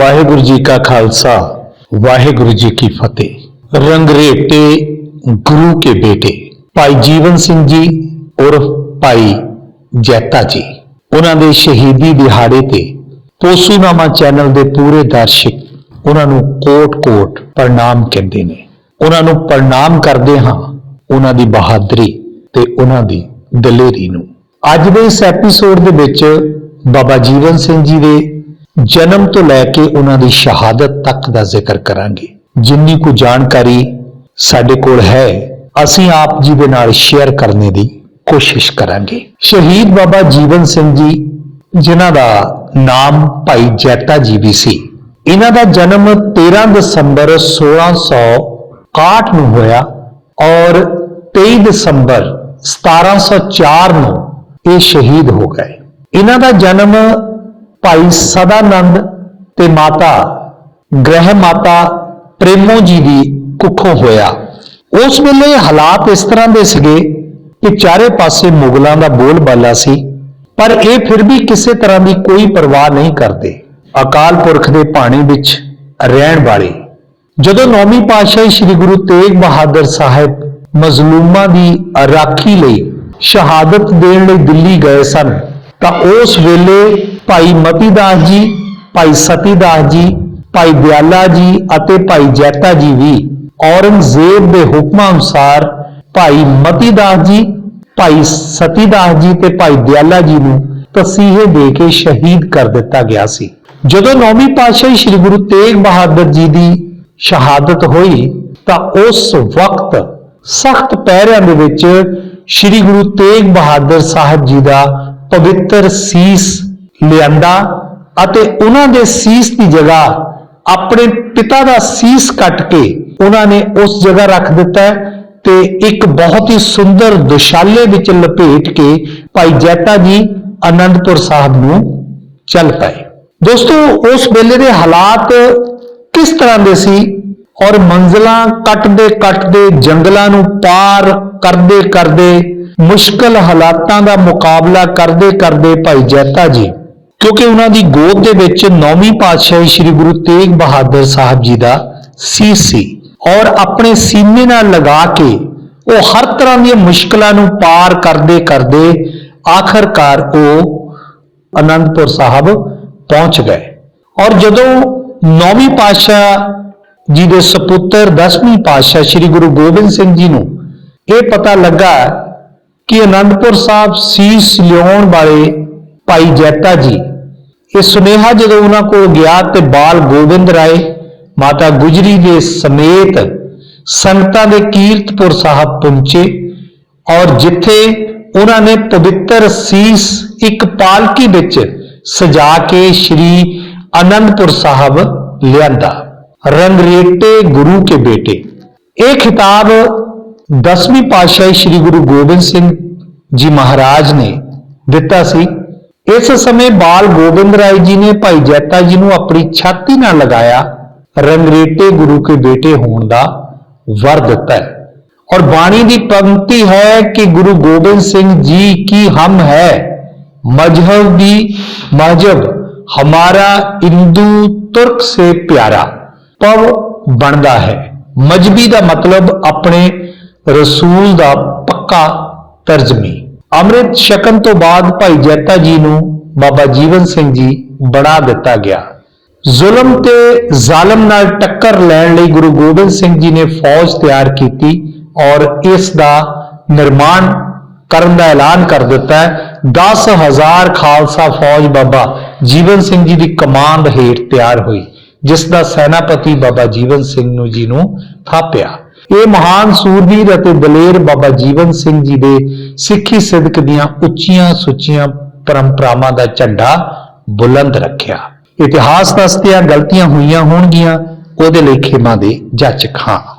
ਵਾਹਿਗੁਰੂ ਜੀ ਕਾ ਖਾਲਸਾ, ਵਾਹਿਗੁਰੂ ਜੀ ਕੀ ਫਤਿਹ। ਰੰਗਰੇਟੇ ਗੁਰੂ ਕੇ ਬੇਟੇ, ਭਾਈ ਜੀਵਨ ਸਿੰਘ ਜੀ ਉਰਫ ਭਾਈ ਜੈਤਾ ਜੀ। ਉਹਨਾਂ ਦੇ ਸ਼ਹੀਦੀ ਦਿਹਾੜੇ ਤੇ ਪੋਸੂਨਾਮਾ ਚੈਨਲ ਦੇ ਪੂਰੇ ਦਰਸ਼ਕ ਉਹਨਾਂ ਨੂੰ ਕੋਟ-ਕੋਟ ਪ੍ਰਣਾਮ ਕਹਿੰਦੇ ਨੇ। ਉਹਨਾਂ ਨੂੰ ਪ੍ਰਣਾਮ ਕਰਦੇ ਹਾਂ ਉਹਨਾਂ ਦੀ ਬਹਾਦਰੀ ਤੇ ਉਹਨਾਂ ਦੀ ਦਲੇਰੀ ਨੂੰ। ਅੱਜ ਦੇ ਇਸ ਐਪੀਸੋਡ ਦੇ ਵਿੱਚ ਬਾਬਾ ਜੀਵਨ ਸਿੰਘ ਜੀ ਦੇ ਜਨਮ ਤੋਂ ਲੈ ਕੇ ਉਹਨਾਂ ਦੀ ਸ਼ਹਾਦਤ ਤੱਕ ਦਾ ਜ਼ਿਕਰ ਕਰਾਂਗੇ। ਜਿੰਨੀ ਕੁ ਜਾਣਕਾਰੀ ਸਾਡੇ ਕੋਲ ਹੈ, ਅਸੀਂ ਆਪ ਜੀ ਦੇ ਨਾਲ ਸ਼ੇਅਰ ਕਰਨੇ ਦੀ ਕੋਸ਼ਿਸ਼ ਕਰਾਂਗੇ। ਸ਼ਹੀਦ ਬਾਬਾ ਜੀਵਨ ਸਿੰਘ ਜੀ, ਜਿਨ੍ਹਾਂ ਦਾ ਨਾਮ ਭਾਈ ਜੈਤਾ ਜੀ ਵੀ ਸੀ, ਇਹਨਾਂ ਦਾ ਜਨਮ 13 ਦਸੰਬਰ 1661 ਨੂੰ ਹੋਇਆ ਔਰ 23 ਦਸੰਬਰ 1704 ਨੂੰ ਇਹ ਸ਼ਹੀਦ ਹੋ ਗਏ। ਇਹਨਾਂ ਦਾ ਜਨਮ ਭਾਈ ਸਦਾਨੰਦ ਤੇ ਮਾਤਾ ਗ੍ਰਹਿ ਮਾਤਾ ਪ੍ਰੇਮੋ ਜੀ ਦੀ ਕੁੱਖੋਂ ਹੋਇਆ। ਉਸ ਵੇਲੇ ਹਾਲਾਤ ਇਸ ਤਰ੍ਹਾਂ ਦੇ ਸੀਗੇ ਕਿ ਚਾਰੇ ਪਾਸੇ ਮੁਗਲਾਂ ਦਾ ਬੋਲਬਾਲਾ ਸੀ, ਪਰ ਇਹ ਫਿਰ ਵੀ ਕਿਸੇ ਤਰ੍ਹਾਂ ਦੀ ਕੋਈ ਪਰਵਾਹ ਨਹੀਂ ਕਰਦੇ। ਅਕਾਲ ਪੁਰਖ ਦੇ ਪਾਣੀ ਵਿੱਚ ਰਹਿਣ ਵਾਲੇ, ਜਦੋਂ ਨੌਵੀਂ ਪਾਤਸ਼ਾਹੀ ਸ੍ਰੀ ਗੁਰੂ ਤੇਗ ਬਹਾਦਰ ਸਾਹਿਬ ਮਜ਼ਲੂਮਾਂ ਦੀ ਰਾਖੀ ਲਈ ਸ਼ਹਾਦਤ ਦੇਣ ਲਈ ਦਿੱਲੀ ਗਏ ਸਨ ਤਾਂ ਉਸ ਵੇਲੇ ਭਾਈ ਮਤੀਦਾਸ ਜੀ, ਭਾਈ ਸਤੀਦਾਸ ਜੀ, ਭਾਈ ਦਿਆਲਾ ਜੀ ਅਤੇ ਭਾਈ ਜੈਤਾ ਜੀ ਵੀ ਔਰੰਗਜ਼ੇਬ ਦੇ ਹੁਕਮਾਂ ਅਨੁਸਾਰ ਭਾਈ ਮਤੀਦਾਸ ਜੀ, ਭਾਈ ਸਤੀਦਾਸ ਜੀ ਤੇ ਭਾਈ ਦਿਆਲਾ ਜੀ ਨੂੰ ਤਸੀਹੇ ਦੇ ਕੇ ਸ਼ਹੀਦ ਕਰ ਦਿੱਤਾ ਗਿਆ ਸੀ। ਜਦੋਂ ਨੌਵੀਂ ਪਾਤਸ਼ਾਹੀ ਸ੍ਰੀ ਗੁਰੂ ਤੇਗ ਬਹਾਦਰ ਜੀ ਦੀ ਸ਼ਹਾਦਤ ਹੋਈ ਤਾਂ ਉਸ ਵਕਤ ਸਖਤ ਪਹਿਰਿਆਂ ਦੇ ਵਿੱਚ ਸ੍ਰੀ ਗੁਰੂ ਤੇਗ ਬਹਾਦਰ ਸਾਹਿਬ ਜੀ ਦਾ ਪਵਿੱਤਰ ਸੀਸ ਲਿਆਂਦਾ ਅਤੇ ਉਹਨਾਂ ਦੇ ਸੀਸ ਦੀ ਜਗ੍ਹਾ ਆਪਣੇ ਪਿਤਾ ਦਾ ਸੀਸ ਕੱਟ ਕੇ ਉਹਨਾਂ ਨੇ ਉਸ ਜਗ੍ਹਾ ਰੱਖ ਦਿੱਤਾ ਤੇ ਇੱਕ ਬਹੁਤ ਹੀ ਸੁੰਦਰ ਦੁਸ਼ਾਲੇ ਵਿੱਚ ਲਪੇਟ ਕੇ ਭਾਈ ਜੈਤਾ ਜੀ ਅਨੰਦਪੁਰ ਸਾਹਿਬ ਨੂੰ ਚੱਲ ਪਏ। ਦੋਸਤੋ, ਉਸ ਵੇਲੇ ਦੇ ਹਾਲਾਤ ਕਿਸ ਤਰ੍ਹਾਂ ਦੇ ਸੀ? ਔਰ ਮੰਜ਼ਲਾਂ ਕੱਟਦੇ ਕੱਟਦੇ ਜੰਗਲਾਂ ਨੂੰ ਪਾਰ ਕਰਦੇ ਕਰਦੇ ਮੁਸ਼ਕਲ ਹਾਲਾਤਾਂ ਦਾ ਮੁਕਾਬਲਾ ਕਰਦੇ ਕਰਦੇ ਭਾਈ ਜੈਤਾ ਜੀ, ਕਿਉਂਕਿ ਉਹਨਾਂ ਦੀ ਗੋਦ ਦੇ ਵਿੱਚ ਨੌਵੀਂ ਪਾਤਸ਼ਾਹੀ ਸ੍ਰੀ ਗੁਰੂ ਤੇਗ ਬਹਾਦਰ ਸਾਹਿਬ ਜੀ ਦਾ ਸੀਸ ਸੀ ਔਰ ਆਪਣੇ ਸੀਨੇ ਨਾਲ ਲਗਾ ਕੇ ਉਹ ਹਰ ਤਰ੍ਹਾਂ ਦੀਆਂ ਮੁਸ਼ਕਲਾਂ ਨੂੰ ਪਾਰ ਕਰਦੇ ਕਰਦੇ ਆਖਰਕਾਰ ਉਹ ਅਨੰਦਪੁਰ ਸਾਹਿਬ ਪਹੁੰਚ ਗਏ। ਔਰ ਜਦੋਂ ਨੌਵੀਂ ਪਾਤਸ਼ਾਹ ਜੀ ਦੇ ਸੁਪੁੱਤਰ 10ਵੀਂ ਪਾਤਸ਼ਾਹ ਸ੍ਰੀ ਗੁਰੂ ਗੋਬਿੰਦ ਸਿੰਘ ਜੀ ਨੂੰ ਇਹ ਪਤਾ ਲੱਗਾ ਕਿ ਅਨੰਦਪੁਰ ਸਾਹਿਬ ਸੀਸ ਲਿਆਉਣ ਵਾਲੇ ਭਾਈ ਜੈਤਾ ਜੀ, ਇਹ ਸੁਨੇਹਾ ਜਦੋਂ ਉਹਨਾਂ ਕੋਲ ਗਿਆ ਤੇ ਬਾਲ ਗੋਬਿੰਦ ਰਾਏ ਮਾਤਾ ਗੁਜਰੀ ਦੇ ਸਮੇਤ ਸੰਗਤਾਂ ਦੇ ਕੀਰਤਪੁਰ ਸਾਹਿਬ ਪਹੁੰਚੇ ਔਰ ਜਿੱਥੇ ਉਹਨਾਂ ਨੇ ਪਵਿੱਤਰ ਸੀਸ ਇੱਕ ਪਾਲਕੀ ਵਿੱਚ ਸਜਾ ਕੇ ਸ੍ਰੀ ਅਨੰਦਪੁਰ ਸਾਹਿਬ ਲਿਆਂਦਾ। ਰੰਗਰੇਟੇ ਗੁਰੂ ਕੇ ਬੇਟੇ ਇਹ ਖਿਤਾਬ 10ਵੀਂ ਪਾਤਸ਼ਾਹੀ ਸ੍ਰੀ ਗੁਰੂ ਗੋਬਿੰਦ ਸਿੰਘ ਜੀ ਮਹਾਰਾਜ ਨੇ ਦਿੱਤਾ ਸੀ ਇਸ ਸਮੇਂ ਬਾਲ ਗੋਬਿੰਦ ਰਾਏ ਜੀ ਨੇ ਭਾਈ ਜੈਤਾ ਜੀ ਨੂੰ ਆਪਣੀ ਛਾਤੀ ਨਾਲ ਲਗਾਇਆ ਰੰਗਰੇਟੇ ਗੁਰੂ ਕੇ ਬੇਟੇ ਹੋਣ ਦਾ ਵਰ ਦਿੱਤਾ ਹੈ और वाणी की पंक्ति है कि गुरु गोविंद सिंह जी की हम है मजहब भी मजहब हमारा हिंदू तुर्क से प्यारा पव ਬਣਦਾ ਹੈ। ਮਜਬੀ ਦਾ ਮਤਲਬ ਆਪਣੇ ਰਸੂਲ ਦਾ ਪੱਕਾ ਤਰਜਮੀ। ਅੰਮ੍ਰਿਤ ਛਕਣ ਤੋਂ ਬਾਅਦ ਭਾਈ ਜੈਤਾ ਜੀ ਨੂੰ ਬਾਬਾ ਜੀਵਨ ਸਿੰਘ ਜੀ ਬਣਾ ਦਿੱਤਾ ਗਿਆ। ਜ਼ੁਲਮ ਤੇ ਜ਼ਾਲਮ ਨਾਲ ਟੱਕਰ ਲੈਣ ਲਈ ਗੁਰੂ ਗੋਬਿੰਦ ਸਿੰਘ ਜੀ ਨੇ ਫੌਜ ਤਿਆਰ ਕੀਤੀ ਔਰ ਇਸ ਦਾ ਨਿਰਮਾਣ ਕਰਨ ਦਾ ਐਲਾਨ ਕਰ ਦਿੱਤਾ ਹੈ। 10000 ਖਾਲਸਾ ਫੌਜ ਬਾਬਾ ਜੀਵਨ ਸਿੰਘ ਜੀ ਦੀ ਕਮਾਂਡ ਹੇਠ ਤਿਆਰ ਹੋਈ। ਜਿਸ ਦਾ ਸੈਨਾਪਤੀ ਬਾਬਾ ਜੀਵਨ ਸਿੰਘ ਨੂੰ ਜੀ ਨੂੰ ਥਾਪਿਆ। ਇਹ ਮਹਾਨ ਸੂਰਬੀਰ ਅਤੇ ਦਲੇਰ ਬਾਬਾ ਜੀਵਨ ਸਿੰਘ ਜੀ ਦੇ ਸਿੱਖੀ ਸਿਦਕ ਦੀਆਂ ਉੱਚੀਆਂ ਸੁੱਚੀਆਂ ਪਰੰਪਰਾਵਾਂ ਦਾ ਝੰਡਾ ਬੁਲੰਦ ਰੱਖਿਆ। ਇਤਿਹਾਸ ਦੱਸਦਿਆਂ ਗਲਤੀਆਂ ਹੋਈਆਂ ਹੋਣਗੀਆਂ, ਉਹਦੇ ਲਈ ਖੇਮਾ ਦੇ ਜਾਚਕ ਹਾਂ